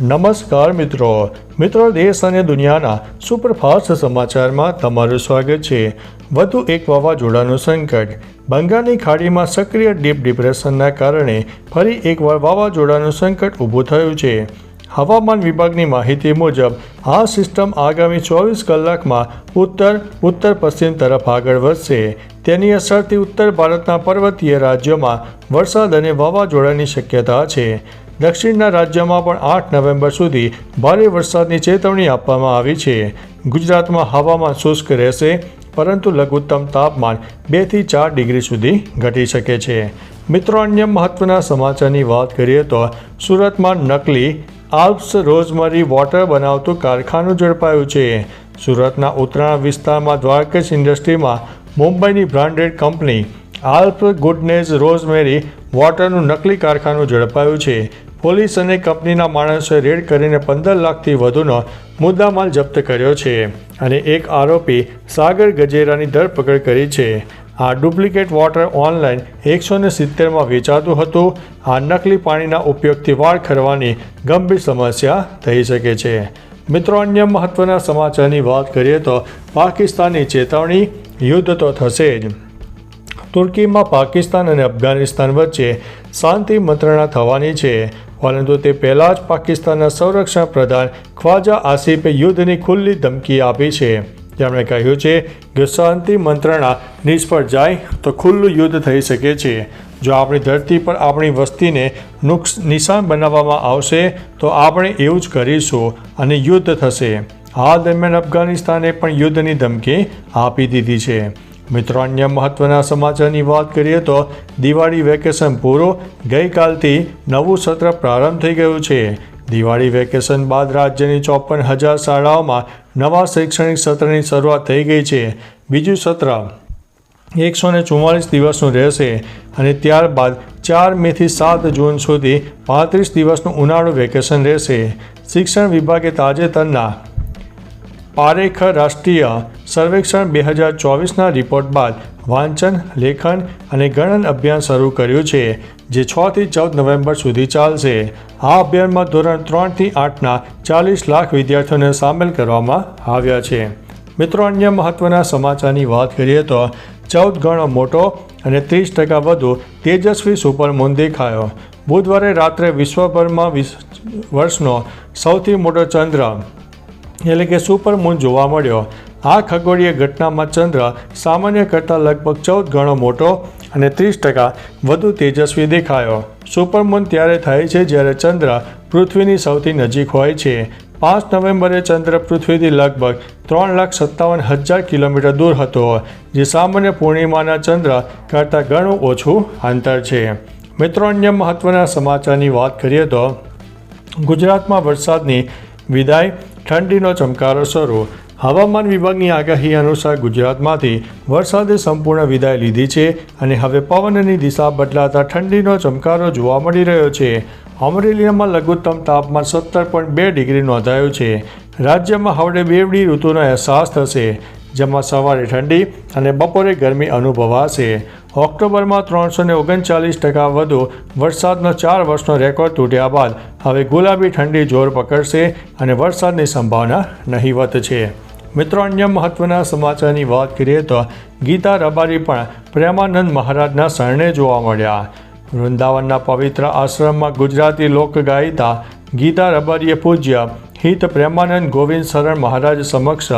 નમસ્કાર મિત્રો. મિત્રો, દેશ અને દુનિયાના સુપરફાસ્ટ સમાચારમાં તમારું સ્વાગત છે. વધુ એક વાવાઝોડાનું સંકટ. બંગાળની ખાડીમાં સક્રિય ડીપ ડિપ્રેશનના કારણે ફરી એકવાર વાવાઝોડાનું સંકટ ઊભું થયું છે. હવામાન વિભાગની માહિતી મુજબ, આ સિસ્ટમ આગામી ચોવીસ કલાકમાં ઉત્તર ઉત્તર પશ્ચિમ તરફ આગળ વધશે. તેની અસરથી ઉત્તર ભારતના પર્વતીય રાજ્યોમાં વરસાદ અને વાવાઝોડાની શક્યતા છે. દક્ષિણના રાજ્યમાં પણ આઠ નવેમ્બર સુધી ભારે વરસાદની ચેતવણી આપવામાં આવી છે. ગુજરાતમાં હવામાન શુષ્ક રહેશે, પરંતુ લઘુત્તમ તાપમાન બેથી ચાર ડિગ્રી સુધી ઘટી શકે છે. મિત્રો, અન્ય મહત્વના સમાચારની વાત કરીએ તો સુરતમાં નકલી આલ્પ્સ રોઝમરી વોટર બનાવતું કારખાનું ઝડપાયું છે. સુરતના ઉત્તરાયણ વિસ્તારમાં દ્વારકેશ ઇન્ડસ્ટ્રીમાં મુંબઈની branded company Alp goodness rosemary વોટરનું નકલી કારખાનું ઝડપાયું છે. પોલીસ અને કંપનીના માણસોએ રેડ કરીને પંદર લાખથી વધુનો મુદ્દામાલ જપ્ત કર્યો છે અને એક આરોપી સાગર ગજેરાની ધરપકડ કરી છે. આ ડુપ્લિકેટ વોટર ઓનલાઈન એકસો ને સિત્તેરમાં વેચાતું હતું. આ નકલી પાણીના ઉપયોગથી વાળ ખરવાની ગંભીર સમસ્યા થઈ શકે છે. મિત્રો, અન્ય મહત્વના સમાચારની વાત કરીએ તો પાકિસ્તાનની ચેતવણી યુદ્ધ તો થશે જ. તુર્કીમાં પાકિસ્તાન અને અફઘાનિસ્તાન વચ્ચે શાંતિ મંત્રણા થવાની છે. પરંતુ તે પહેલાં જ પાકિસ્તાનના સંરક્ષણ પ્રધાન ખ્વાજા આસિફે યુદ્ધની ખુલ્લી ધમકી આપી છે. તેમણે કહ્યું છે કે શાંતિ મંત્રણા નિષ્ફળ જાય તો ખુલ્લું યુદ્ધ થઈ શકે છે. જો આપણી ધરતી પર આપણી વસ્તીને નુકસ, નિશાન બનાવવામાં આવશે, તો આપણે એવું જ કરીશું અને યુદ્ધ થશે. હાલ દરમિયાન અફઘાનિસ્તાને પણ યુદ્ધની ધમકી આપી દીધી છે. મિત્રો, અન્ય મહત્વના સમાચારની વાત કરીએ તો દિવાળી વેકેશન પૂરું. ગઈકાલથી નવું સત્ર પ્રારંભ થઈ ગયું છે. દિવાળી વેકેશન બાદ રાજ્યની ચોપન હજાર શાળાઓમાં નવા શૈક્ષણિક સત્રની શરૂઆત થઈ ગઈ છે. બીજું સત્ર એકસો ને ચુમ્માલીસ દિવસનું રહેશે અને ત્યારબાદ ચાર મેથી સાત જૂન સુધી પાંત્રીસ દિવસનું ઉનાળુ વેકેશન રહેશે. શિક્ષણ વિભાગે તાજેતરના પારેખ રાષ્ટ્રીય સર્વેક્ષણ બે હજાર ચોવીસના રિપોર્ટ બાદ વાંચન, લેખન અને ગણન અભિયાન શરૂ કર્યું છે, જે છથી ચૌદ નવેમ્બર સુધી ચાલશે. આ અભિયાનમાં ધોરણ ત્રણથી આઠના ચાલીસ લાખ વિદ્યાર્થીઓને સામેલ કરવામાં આવ્યા છે. મિત્રો, અન્ય મહત્વના સમાચારની વાત કરીએ તો ચૌદ ગણો મોટો અને ત્રીસ ટકા વધુ તેજસ્વી સુપરમૂન દેખાયો. બુધવારે રાત્રે વિશ્વભરમાં વર્ષનો સૌથી મોટો ચંદ્ર, એટલે કે સુપરમૂન જોવા મળ્યો. આ ખગોળીય ઘટનામાં ચંદ્ર સામાન્ય કરતાં લગભગ ચૌદ ગણો મોટો અને ત્રીસ ટકા વધુ તેજસ્વી દેખાયો. સુપરમૂન ત્યારે થાય છે જ્યારે ચંદ્ર પૃથ્વીની સૌથી નજીક હોય છે. પાંચ નવેમ્બરે ચંદ્ર પૃથ્વીથી લગભગ ત્રણ લાખ સત્તાવન હજાર કિલોમીટર દૂર હતો, જે સામાન્ય પૂર્ણિમાના ચંદ્ર કરતાં ઘણું ઓછું અંતર છે. મિત્રો, અન્ય મહત્વના સમાચારની વાત કરીએ તો ગુજરાતમાં વરસાદની વિદાય ઠંડીનો ચમકારો શરૂ. હવામાન વિભાગની આગાહી અનુસાર ગુજરાતમાંથી વરસાદે સંપૂર્ણ વિદાય લીધી છે અને હવે પવનની દિશા બદલાતા ઠંડીનો ચમકારો જોવા મળી રહ્યો છે. અમરેલીમાં લઘુત્તમ તાપમાન સત્તર પોઈન્ટ બે ડિગ્રી નોંધાયું છે. રાજ્યમાં હવે બેવડી ઋતુનો અહેસાસ થશે. જેમાં સવારે ઠંડી અને બપોરે ગરમી અનુભવાશે. ઓક્ટોબરમાં ત્રણસો ને ઓગણચાલીસ ટકા વધુ વરસાદનો ચાર વર્ષનો રેકોર્ડ તૂટ્યા બાદ હવે ગુલાબી ઠંડી જોર પકડશે અને વરસાદની સંભાવના નહીવત છે. મિત્રો, અન્ય મહત્વના સમાચારની વાત કરીએ તો ગીતા રબારી પણ પ્રેમાનંદ મહારાજના શરણે જોવા મળ્યા. વૃંદાવનના પવિત્ર આશ્રમમાં ગુજરાતી લોકગાયિકા ગીતા રબારીએ પૂજ્ય હિત પ્રેમાનંદ ગોવિંદ શરણ મહારાજ સમક્ષ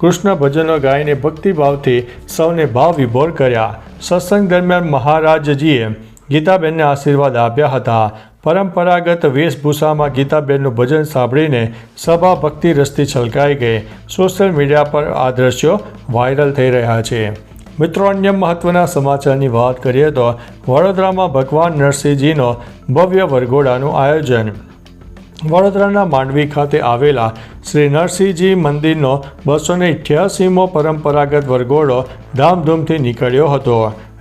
કૃષ્ણ ભજનો ગાઈને ભક્તિભાવથી સૌને ભાવ વિભોર કર્યા. સત્સંગ દરમિયાન મહારાજજીએ ગીતાબેનને આશીર્વાદ આપ્યા હતા. પરંપરાગત વેશભૂષામાં ગીતાબેનનું ભજન સાંભળીને સભા ભક્તિ રસથી છલકાઈ ગઈ. સોશિયલ મીડિયા પર આ દ્રશ્યો વાયરલ થઈ રહ્યા છે. મિત્રો, અન્ય મહત્વના સમાચારની વાત કરીએ તો વડોદરામાં ભગવાન નરસિંહજીનો ભવ્ય વરઘોડાનું આયોજન વડોદરાના માંડવી ખાતે આવેલા શ્રી નરસિંહજી મંદિરનો બસો ને અઠ્યાસીમો પરંપરાગત વરઘોડો ધામધૂમથી નીકળ્યો હતો.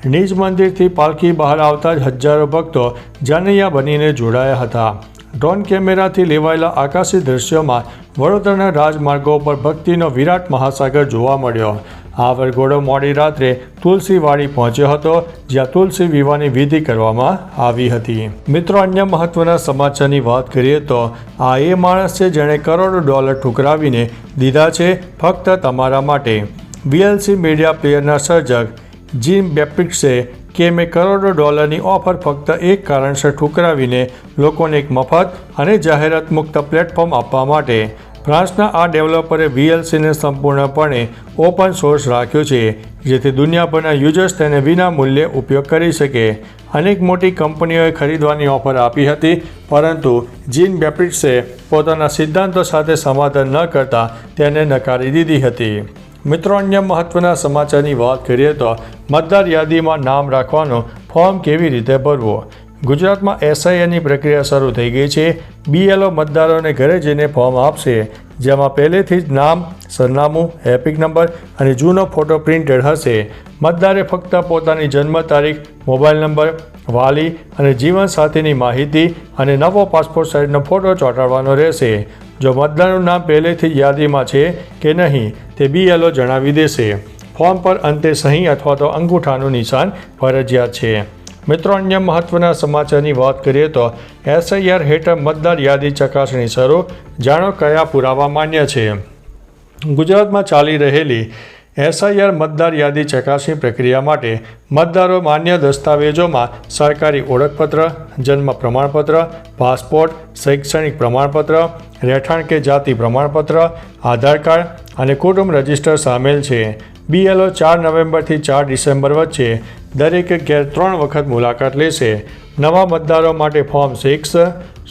નિજ મંદિરથી પાલખી બહાર આવતા જ હજારો ભક્તો જાનૈયા બનીને જોડાયા હતા. ડ્રોન કેમેરાથી લેવાયેલા આકાશી દૃશ્યોમાં વડોદરાના રાજમાર્ગો પર ભક્તિનો વિરાટ મહાસાગર જોવા મળ્યો. આ વરઘોડો મોડી રાત્રે તુલસીવાડી પહોંચ્યો હતો, જ્યાં તુલસી વિવાહની વિધિ કરવામાં આવી હતી. મિત્રો, અન્ય મહત્વના સમાચારની વાત કરીએ તો, આ એ માણસ છે જેણે કરોડો ડોલર ઠુકરાવીને દીધા છે ફક્ત તમારા માટે. વીએલસી મીડિયા પ્લેયરના સર્જક જીમ બેપ્ટિક્સે કે મેં કરોડો ડોલરની ઓફર ફક્ત એક કારણસર ઠુકરાવીને લોકોને એક મફત અને જાહેરાત મુક્ત પ્લેટફોર્મ આપવા માટે ફ્રાન્સના આ ડેવલપરે વીએલસીને સંપૂર્ણપણે ઓપન સોર્સ રાખ્યો છે, જેથી દુનિયાભરના યુઝર્સ તેને વિના મૂલ્યે ઉપયોગ કરી શકે. અનેક મોટી કંપનીઓએ ખરીદવાની ઓફર આપી હતી, પરંતુ જીન બેપ્રિટ્સે પોતાના સિદ્ધાંતો સાથે સમાધાન ન કરતા તેને નકારી દીધી હતી. મિત્રો, અન્ય મહત્વના સમાચારની વાત કરીએ તો મતદાર યાદીમાં નામ રાખવાનો ફોર્મ કેવી રીતે ભરવો? ગુજરાતમાં એસઆઈએની પ્રક્રિયા શરૂ થઈ ગઈ છે. બીએલઓ મતદારોને ઘરે જઈને ફોર્મ આપશે, જેમાં પહેલેથી જ નામ, સરનામું એપિક નંબર અને જૂનો ફોટો પ્રિન્ટેડ હશે. મતદારે ફક્ત પોતાની જન્મ તારીખ, મોબાઈલ નંબર, વાલી અને જીવનસાથીની માહિતી અને નવો પાસપોર્ટ સાઇઝનો ફોટો ચોંટાડવાનો રહેશે. જો મતદારનું નામ પહેલેથી યાદીમાં છે કે નહીં, તે બીએલઓ જણાવી દેશે. ફોર્મ પર અંતે સહી અથવા તો અંગૂઠાનું નિશાન ફરજિયાત છે. મિત્રો, અન્ય મહત્વના સમાચારની વાત કરીએ તો એસઆઈઆર હેઠળ મતદાર યાદી ચકાસણી શરૂ. જાણો કયા પુરાવા માન્ય છે. ગુજરાતમાં ચાલી રહેલી એસઆઈઆર મતદાર યાદી ચકાસણી પ્રક્રિયા માટે મતદારો માન્ય દસ્તાવેજોમાં સરકારી ઓળખપત્ર, જન્મ પ્રમાણપત્ર, પાસપોર્ટ, શૈક્ષણિક પ્રમાણપત્ર, રહેઠાણ કે જાતિ પ્રમાણપત્ર, આધાર કાર્ડ અને કુટુંબ રજિસ્ટર સામેલ છે. બીએલઓ ચાર નવેમ્બરથી ચાર ડિસેમ્બર વચ્ચે દરેકે ઘેર ત્રણ વખત મુલાકાત લેશે. નવા મતદારો માટે ફોર્મ સિક્સ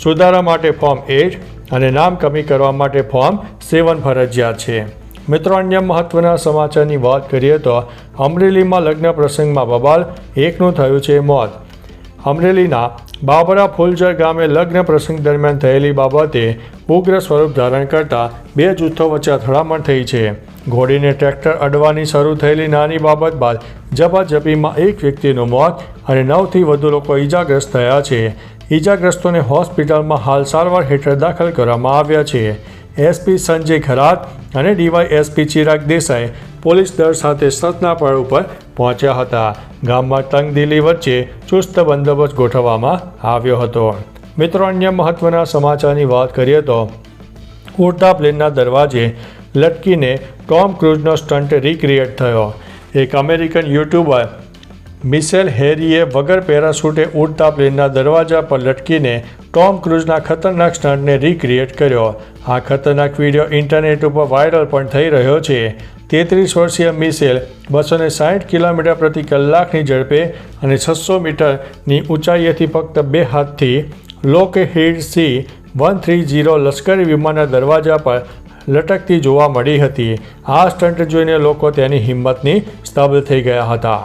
સુધારા માટે ફોર્મ એટ અને નામ કમી કરવા માટે ફોર્મ સેવન ફરજિયાત છે. મિત્રો, અન્ય મહત્વના સમાચારની વાત કરીએ તો અમરેલીમાં લગ્ન પ્રસંગમાં બબાલ, એકનું થયું છે મોત. અમરેલીના બાબરા ફૂલજર ગામે લગ્ન પ્રસંગ દરમિયાન થયેલી બાબતે ઉગ્ર સ્વરૂપ ધારણ કરતા બે જૂથો વચ્ચે અથડામણ થઈ છે. ઘોડીને ટ્રેક્ટર અડવાની શરૂ થયેલી નાની બાબત બાદ ઝપાઝપીમાં એક વ્યક્તિનું મોત અને નવથી વધુ લોકો ઈજાગ્રસ્ત થયા છે. ઈજાગ્રસ્તોને હોસ્પિટલમાં હાલ સારવાર હેઠળ દાખલ કરવામાં આવ્યા છે. એસપી સંજય ખરાત અને DY SP Chirag Desai police દળ સાથે સતનાપળ ઉપર પહોંચ્યા હતા. ગામમાં તંગદિલી વચ્ચે ચુસ્ત બંદોબસ્ત ગોઠવવામાં આવ્યો હતો. મિત્રો, અન્ય મહત્વના સમાચારની વાત કરીએ તો ઉડતા પ્લેનના દરવાજે લટકીને ટોમ ક્રૂઝનો સ્ટન્ટ રિક્રિએટ થયો. એક અમેરિકન યુટ્યુબર મિસેલ હેરીએ વગર પેરાશૂટે ઉડતા પ્લેનના દરવાજા પર લટકીને ટોમ ક્રૂઝના ખતરનાક સ્ટન્ટને રિક્રિએટ કર્યો. આ ખતરનાક વીડિયો ઇન્ટરનેટ ઉપર વાયરલ પણ થઈ રહ્યો છે. તેત્રીસ વર્ષીય મિસેલ બસો ને સાઠ કિલોમીટર પ્રતિ કલાકની ઝડપે અને છસો મીટરની ઊંચાઈએથી ફક્ત બે હાથથી Lockheed C one three zero લશ્કરી વિમાનના દરવાજા પર લટકતી જોવા મળી હતી. આ સ્ટન્ટ જોઈને લોકો તેની હિંમતની સ્તબ્ધ થઈ ગયા હતા.